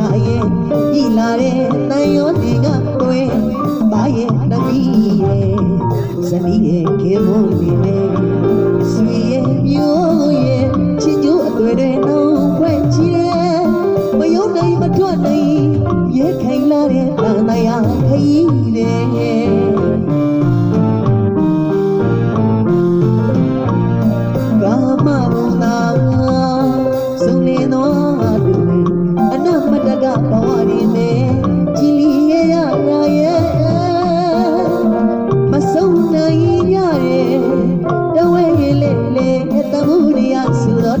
နာရဲ့ဤလာတဲ့တန်ရောစီကတွဲပါရဲ့တတိရဲ့ဇမီးရဲ့ခေမုန်းနေမယ်ဆွေရဲ့မျိုးရဲ့ချစ်ကျိုးအတွေ့တွေနှောင်းခွဲချီတယ်မယုံနိုင်မထွက်နိုင်ရဲခိုင်လာတဲ့တန်တရားခရီးတယ်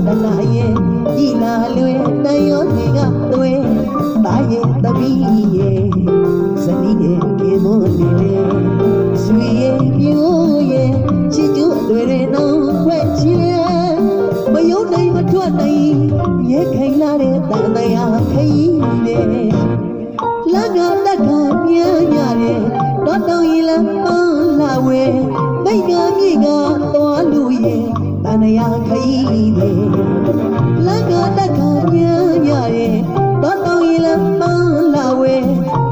တနာရဲ့ဤလာလွယ်တန်ရောတွေကသွဲတာရဲ့တပီးရဲ့ဇနီးရဲ့ကေမွန်နေတဲ့ဆွေရဲ့မျိုးရဲ့ချစ်ကျူအတွေ့တွေနောင်ခွဲချင်မယုံနိုင်မထွက်နိုင်ရဲခိုင်လာတဲ့တန်တရားခရီးနဲ့လကတက်ကပြန်ရတယ်တော့တောင်းရင်လမ်းပန်းလာဝဲမိတ်ကမြေကသွားလို့ရဲ့ တန်ရာခီးလေးလက်ကတက်ကမြားမြရဲ့တော့တောင်းရင်လမ်းပန်းလာဝဲ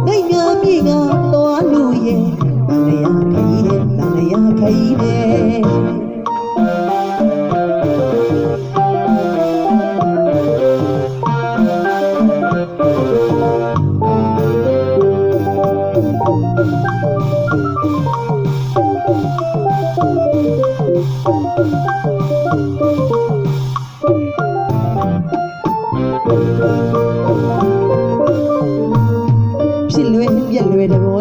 ဒိတ်ကပြေကတော်လူရဲ့တန်ရာခီးတဲ့တန်ရာခီးတဲ့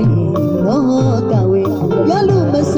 ရင်တော့ကဝေရလို့မစ